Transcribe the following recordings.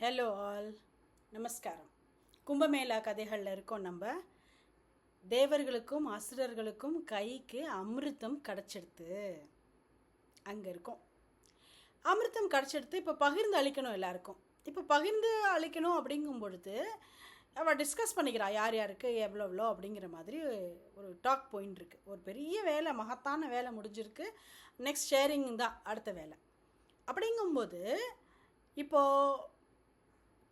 Hello all நமஸ்காரம். கும்பமேளா கதைகளில் இருக்கோம் நம்ம. தேவர்களுக்கும் அசுரர்களுக்கும் கைக்கு அமிர்தம் கிடச்செடுத்து அங்கே இருக்கோம். அமிர்தம் கிடச்செடுத்து இப்போ பகிர்ந்து அளிக்கணும் எல்லாருக்கும். இப்போ பகிர்ந்து அளிக்கணும் அப்படிங்கும் பொழுது அவள் டிஸ்கஸ் பண்ணிக்கிறா யார் யாருக்கு எவ்வளோ எவ்வளோ அப்படிங்கிற மாதிரி ஒரு டாக் பாயிண்ட் இருக்குது ஒரு பெரிய வேலை மகத்தான வேலை முடிஞ்சிருக்கு. நெக்ஸ்ட் ஷேரிங் தான் அடுத்த வேலை. அப்படிங்கும்போது இப்போது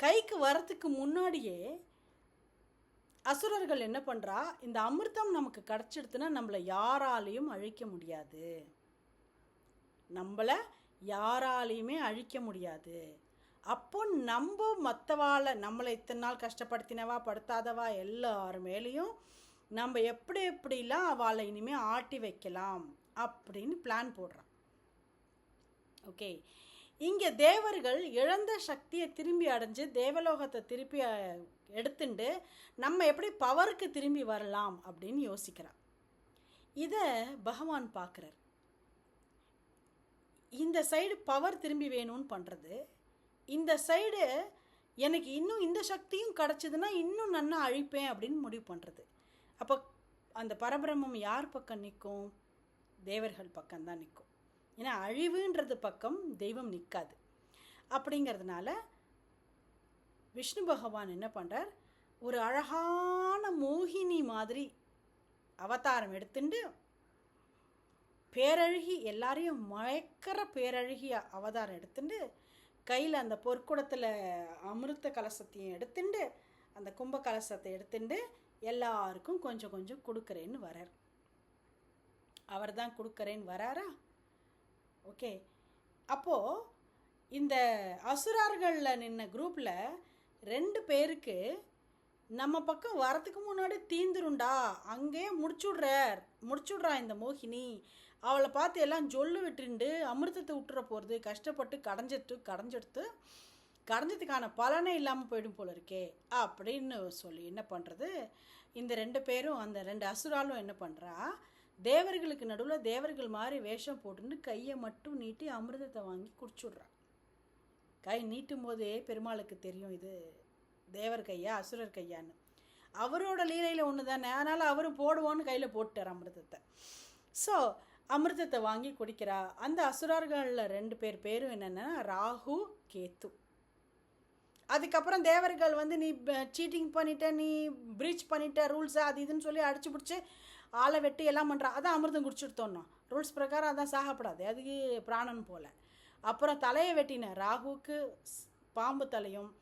கைக்கு வரத்துக்கு முன்னாடியே அசுரர்கள் என்ன பண்ணுறா இந்த அமிர்தம் நமக்கு கிடச்சிடுத்துன்னா நம்மளை யாராலையும் அழிக்க முடியாது. நம்மளை யாராலையுமே அழிக்க முடியாது. அப்போ நம்ம மற்றவாளை நம்மளை இத்தனை நாள் கஷ்டப்படுத்தினவா படுத்தாதவா எல்லார் மேலேயும் நம்ம எப்படி எப்படிலாம் அவளை இனிமேல் ஆட்டி வைக்கலாம் அப்படின்னு பிளான் போடுறான். ஓகே இங்கே தேவர்கள் இழந்த சக்தியை திரும்பி அடைஞ்சு தேவலோகத்தை திருப்பி எடுத்துட்டு எடுத்துண்டு நம்ம எப்படி பவருக்கு திரும்பி வரலாம் அப்படின்னு யோசிக்கிறான் இதை பகவான் பார்க்குறார். இந்த சைடு பவர் திரும்பி வேணும்னு பண்ணுறது இந்த சைடு எனக்கு இன்னும் இந்த சக்தியும் கிடச்சிதுன்னா இன்னும் நன்னா அழிப்பேன் அப்படின்னு முடிவு பண்ணுறது அப்போ அந்த பரபிரமம் யார் பக்கம் நிற்கும்? தேவர்கள் பக்கம்தான் நிற்கும். ஏன்னா அழிவுன்றது பக்கம் தெய்வம் நிற்காது அப்படிங்கிறதுனால விஷ்ணு பகவான் என்ன பண்ணுறார் ஒரு அழகான மோகினி மாதிரி அவதாரம் எடுத்துட்டு பேரழகி எல்லாரையும் மயக்கிற பேரழகி அவதாரம் எடுத்துண்டு கையில் அந்த பொற்குடத்தில் அமிர்த கலசத்தையும் எடுத்துண்டு அந்த கும்ப கலசத்தை எடுத்துண்டு எல்லாருக்கும் கொஞ்சம் கொஞ்சம் கொடுக்குறேன்னு வரார் அவர் தான் கொடுக்குறேன்னு வராரா ஓகே. அப்போது இந்த அசுரார்களில் நின்ன குரூப்பில் ரெண்டு பேருக்கு நம்ம பக்கம் வரத்துக்கு முன்னாடி தீந்துருண்டா அங்கேயே முடிச்சுடுறார் முடிச்சுடுறா இந்த மோகினி. அவளை பார்த்து எல்லாம் ஜொல்லு விட்டுண்டு அமிர்தத்தை விட்டுற போகிறது கஷ்டப்பட்டு கடைஞ்சிட்டு கடைஞ்செடுத்து கடைஞ்சதுக்கான பலனே இல்லாமல் போயிடும் போல இருக்கே அப்படின்னு சொல்லி என்ன பண்ணுறது இந்த ரெண்டு பேரும் அந்த ரெண்டு அசுராலும் என்ன பண்ணுறா தேவர்களுக்கு நடுவில் தேவர்கள் மாதிரி வேஷம் போட்டுன்னு கையை மட்டும் நீட்டி அமிர்தத்தை வாங்கி குடிச்சுட்றான். கை நீட்டும் போதே பெருமாளுக்கு தெரியும் இது தேவர் கையா அசுரர் கையான்னு. அவரோட லீலையில் ஒன்று தானே அதனால் அவரும் போடுவோன்னு கையில் போட்டார் அமிர்தத்தை. ஸோ அமிர்தத்தை வாங்கி குடிக்கிறா. அந்த அசுரர்களில் ரெண்டு பேர் பேரும் என்னென்னா ராகு கேத்து. அதுக்கப்புறம் தேவர்கள் வந்து நீ சீட்டிங் பண்ணிட்ட நீ பிரீச் பண்ணிட்ட ரூல்ஸை அது இதுன்னு சொல்லி அடிச்சு பிடிச்சி ஆளை வெட்டி எல்லாம் பண்ணுறா அதான் அமிர்தம் குடிச்சுடுத்தோன்னா ரூல்ஸ் பிரகாரம் அதான் சாகப்படாது. அதுக்கு பிராணன் போல. அப்புறம் தலையை வெட்டின ராகுவுக்கு ஸ்- பாம்பு தலையும்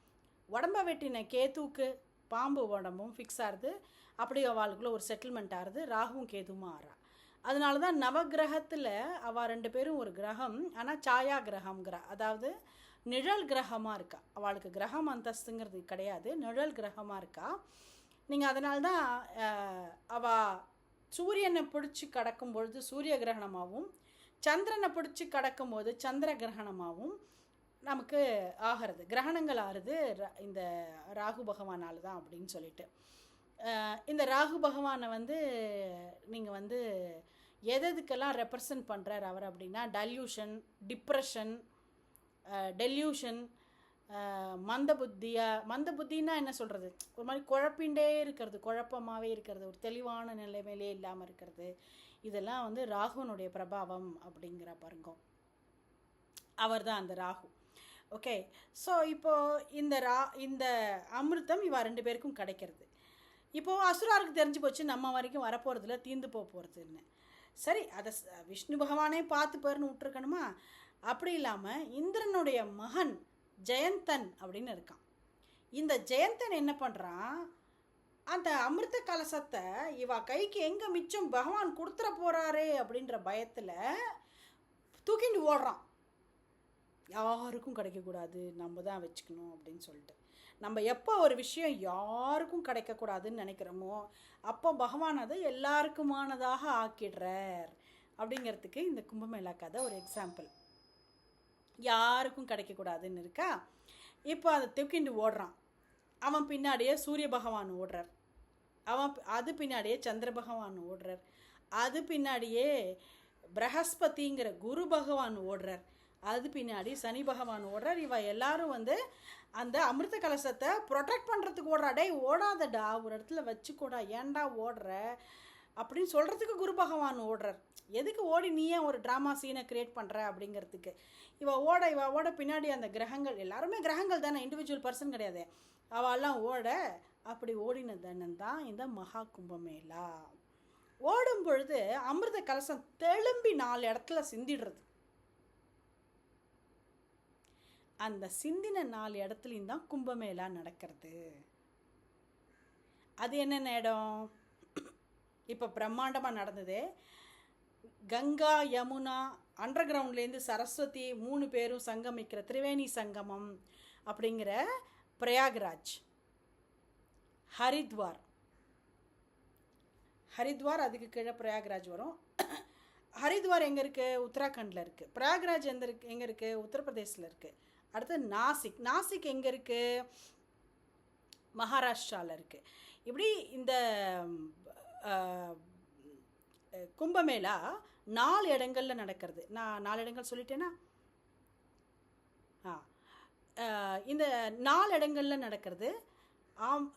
உடம்ப வெட்டின கேத்துவுக்கு பாம்பு உடம்பும் ஃபிக்ஸ் ஆகுது அப்படி அவளுக்குள்ளே ஒரு செட்டில்மெண்ட் ஆகுது ராகுவும் கேதுவும் ஆறா. அதனால தான் நவகிரகத்தில் அவள் ரெண்டு பேரும் ஒரு கிரகம். ஆனால் சாயா கிரகம்ங்கிற. அதாவது நிழல் கிரகமாக இருக்கா. அவளுக்கு கிரகம் அந்தஸ்துங்கிறது கிடையாது. நிழல் கிரகமாக இருக்கா. நீங்கள் அதனால்தான் அவள் சூரியனை பிடிச்சி கடக்கும் பொழுது சூரிய கிரகணமாகவும் சந்திரனை பிடிச்சி கடக்கும்போது சந்திர கிரகணமாகவும் நமக்கு ஆகிறது. கிரகணங்கள் ஆறுது ர- இந்த ராகு பகவானால் தான் அப்படின்னு சொல்லிட்டு. இந்த ராகு பகவானை வந்து நீங்கள் வந்து எதுக்கெல்லாம் ரெப்ரசன்ட் பண்ணுறார் அவர் அப்படின்னா டல்யூஷன் டிப்ரெஷன் டெல்யூஷன் மந்த புத்தியாக மந்த புத்தின்னா என்ன சொல்கிறது ஒரு மாதிரி குழப்பிண்டே இருக்கிறது குழப்பமாகவே இருக்கிறது ஒரு தெளிவான நிலைமையிலே இல்லாமல் இருக்கிறது. இதெல்லாம் வந்து ராகுனுடைய பிரபாவம் அப்படிங்கிற பாருங்க அவர் தான் அந்த ராகு. ஓகே ஸோ இப்போது இந்த ரா இந்த அமிர்தம் இவ ரெண்டு பேருக்கும் கிடைக்கிறது. இப்போது அசுராருக்கு தெரிஞ்சு போச்சு நம்ம வரைக்கும் வரப்போகிறதுல தீந்து போக போகிறதுன்னு சரி அதை விஷ்ணு பகவானே பார்த்து பேர்னு விட்டுருக்கணுமா? அப்படி இல்லாமல் இந்திரனுடைய மகன் ஜெயந்தன் அப்படின்னு இருக்கான். இந்த ஜெயந்தன் என்ன பண்ணுறான் அந்த அமிர்த கலசத்தை இவ கைக்கு எங்கே மிச்சம் பகவான் கொடுத்துற போகிறாரே அப்படின்ற பயத்தில் தூக்கிட்டு ஓடுறான். யாருக்கும் கிடைக்கக்கூடாது. நம்ம தான் வச்சுக்கணும் அப்படின்னு சொல்லிட்டு. நம்ம எப்போ ஒரு விஷயம் யாருக்கும் கிடைக்கக்கூடாதுன்னு நினைக்கிறோமோ அப்போ பகவான் அதை எல்லாருக்குமானதாக ஆக்கிடுறார் அப்படிங்கிறதுக்கு இந்த கும்பமேளா கதை ஒரு எக்ஸாம்பிள் யாருக்கும் கிடைக்கக்கூடாதுன்னு இருக்கா? இப்போ அதை தூக்கிண்டு ஓடுறான். அவன் பின்னாடியே சூரிய பகவான் ஓடுறார். அவன் அது பின்னாடியே சந்திர பகவான் ஓடுறார். அது பின்னாடியே பிரகஸ்பதிங்கிற குரு பகவான் ஓடுறார். அது பின்னாடி சனி பகவான் ஓடுறார். இவ எல்லாரும் வந்து அந்த அமிர்த கலசத்தை ப்ரொடெக்ட் பண்ணுறதுக்கு ஓடுறா. ஓடாதடா. ஒரு இடத்துல வச்சுக்கூடா. ஏன்டா ஓடுற? அப்படின்னு சொல்கிறதுக்கு குரு பகவான் ஓடுறார். எதுக்கு ஓடி நீ ஏன் ஒரு ட்ராமா சீனை க்ரியேட் பண்ணுற அப்படிங்கிறதுக்கு? இவ ஓட இவ ஓட பின்னாடி அந்த கிரகங்கள் எல்லாருமே கிரகங்கள் தானே இண்டிவிஜுவல் பர்சன் கிடையாது. அவெல்லாம் ஓட அப்படி ஓடின தனன் தான் இந்த மகா கும்பமேளா. ஓடும் பொழுது அமிர்த கலசம் தெலும்பி நாலு இடத்துல சிந்திடுறது. அந்த சிந்தின நாலு இடத்துலையும் தான் கும்பமேளா நடக்கிறது. அது என்னென்ன இடம்? இப்போ பிரம்மாண்டமாக நடந்தது. கங்கா யமுனா அண்டர் கிரவுண்ட்லேருந்து சரஸ்வதி மூணு பேரும் சங்கமிக்கிற திரிவேணி சங்கமம் அப்படிங்கிற பிரயாக்ராஜ் ஹரித்வார். ஹரித்வார் அதுக்கு கீழே பிரயாக்ராஜ் வரும். ஹரித்வார் எங்கே இருக்குது உத்தராகண்டில் இருக்குது பிரயாக்ராஜ் எந்த இருக்கு? எங்கே இருக்குது உத்தரப்பிரதேசில் இருக்குது அடுத்து நாசிக். நாசிக் எங்கே இருக்குது மகாராஷ்டிராவில் இருக்குது இப்படி இந்த கும்பமேளா நாலு இடங்களில் நடக்கிறது. நான் நாலு இடங்கள் சொல்லிட்டேனா? ஆ. இந்த நாலு இடங்களில் நடக்கிறது. ஆம்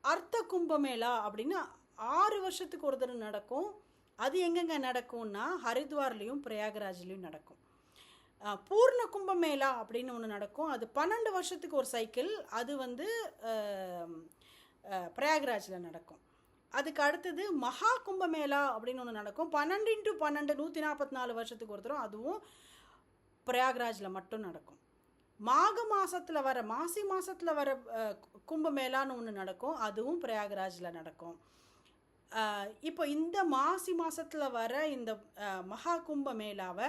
அர்த்த கும்பமேளா அப்படின்னு ஆறு வருஷத்துக்கு ஒரு தடவை நடக்கும். அது எங்கெங்க நடக்கும்னா ஹரித்வார்லேயும் பிரயாகராஜ்லேயும் நடக்கும். பூர்ண கும்பமேளா அப்படின்னு ஒன்று நடக்கும். அது பன்னெண்டு வருஷத்துக்கு ஒரு சைக்கிள். அது வந்து பிரயாகராஜில் நடக்கும். அதுக்கு அடுத்தது மகா கும்பமேளா அப்படின்னு ஒன்று நடக்கும். பன்னெண்டு இன்ட்டு பன்னெண்டு நூற்றி நாற்பத்தி நாலு வருஷத்துக்கு ஒருத்தரும் அதுவும் பிரயாக்ராஜில் மட்டும் நடக்கும். மாக மாதத்தில் வர மாசி மாதத்தில் வர கும்பமேளான்னு ஒன்று நடக்கும். அதுவும் பிரயாக்ராஜில் நடக்கும். இப்போ இந்த மாசி மாசத்தில் வர இந்த மகா மகா கும்பமேளாவை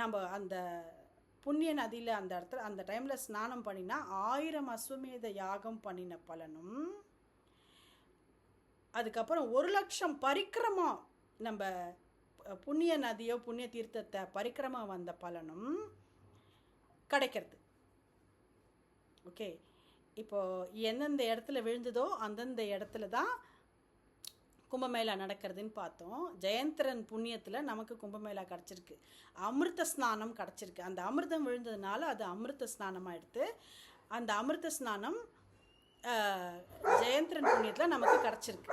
நம்ம அந்த புண்ணிய நதியில் அந்த இடத்துல அந்த டைமில் ஸ்நானம் பண்ணினா ஆயிரம் அஸ்வமேத யாகம் பண்ணின பலனும் அதுக்கப்புறம் ஒரு லட்சம் பரிக்கிரமா நம்ம புண்ணிய நதியோ புண்ணிய தீர்த்தத்தை பரிக்கிரமா வந்த பலனும் கிடைக்கிறது. ஓகே. இப்போது எந்தெந்த இடத்துல விழுந்ததோ அந்தந்த இடத்துல தான் கும்பமேளா நடக்கிறதுன்னு பார்த்தோம். ஜெயந்திரன் புண்ணியத்தில் நமக்கு கும்பமேளா கிடச்சிருக்கு. அமிர்த ஸ்நானம் கிடச்சிருக்கு. அந்த அமிர்தம் விழுந்ததுனால அது அமிர்த ஸ்நானமாக எடுத்து அந்த அமிர்த ஸ்நானம் ஜெயந்திரன் புண்ணியத்தில் நமக்கு கிடச்சிருக்கு.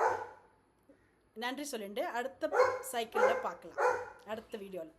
நன்றி சொல்லிட்டு அடுத்த சைக்கிளில் பார்க்கலாம். அடுத்த வீடியோவில்